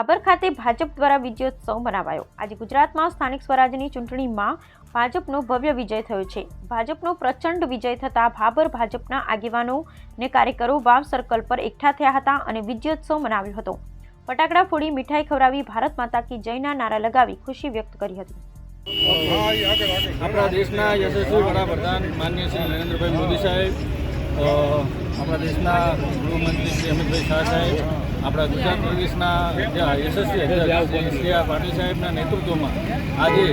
બાબર ખાતે ભાજપ દ્વારા વિજયોત્સવ મનાવાયો. આજે ગુજરાતમાં સ્થાનિક સ્વરાજની ચૂંટણીમાં ભાજપનો ભવ્ય વિજય થયો છે. ભાજપનો પ્રચંડ વિજય થતાં ભાભર ભાજપના આગેવાનો ને કાર્યકરો વાવ સર્કલ પર એકઠા થયા હતા અને વિજયોત્સવ મનાવ્યો હતો. ફટાકડા ફોડી મીઠાઈ ખવડાવી ભારત માતા કી જયના નારા લગાવી ખુશી વ્યક્ત કરી હતી. આપણા દેશના યશસ્વી વડાપ્રધાન માન્ય શ્રી નરેન્દ્રભાઈ મોદી સાહેબ આપણા દેશના ગૃહમંત્રી શ્રી અમિતભાઈ શાહ સાહેબ, આપણા ગુજરાત પ્રદેશના યશસ્વી અધ્યક્ષ શ્રી આ પાટીલ સાહેબના નેતૃત્વમાં આજે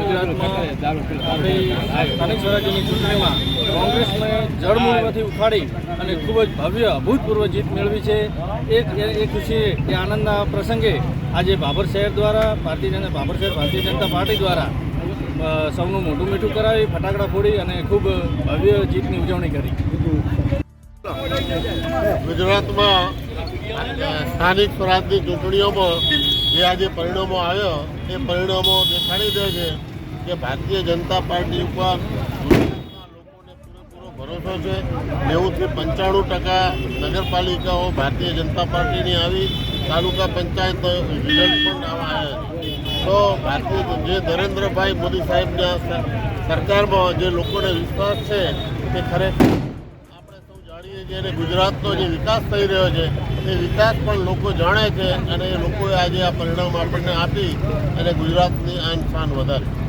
ગુજરાતમાં આપણી સ્થાનિક સ્વરાજ્યની ચૂંટણીમાં કોંગ્રેસને જળમૂળમાંથી ઉખાડી અને ખૂબ જ ભવ્ય, અભૂતપૂર્વ જીત મેળવી છે. એક એ ખુશી કે આનંદના પ્રસંગે આજે બાબર શહેર દ્વારા ભારતીય જનતા બાબર શહેર ભારતીય જનતા પાર્ટી દ્વારા સૌનું મોઢું મીઠું કરાવી, ફટાકડા ફોડી અને ખૂબ ભવ્ય જીતની ઉજવણી કરી. ગુજરાતમાં સ્થાનિક સ્વરાજની ચૂંટણીઓમાં જે આજે પરિણામો આવ્યો, એ પરિણામો દેખાડી દે છે કે ભારતીય જનતા પાર્ટી ઉપર લોકોને ભરોસો છે. નેવુંથી પંચાણું ટકા નગરપાલિકાઓ ભારતીય જનતા પાર્ટીની આવી, તાલુકા પંચાયત રિઝલ્ટ પણ ભારતીય જે નરેન્દ્રભાઈ મોદી સાહેબના સરકારમાં જે લોકોને વિશ્વાસ છે તે ખરેખર આપણે સૌ જાણીએ છીએ અને ગુજરાતનો જે વિકાસ થઈ રહ્યો છે, એ વિકાસ પણ લોકો જાણે છે અને એ લોકોએ આજે આ પરિણામ આપણને આપી અને ગુજરાતની આન શાન વધારી.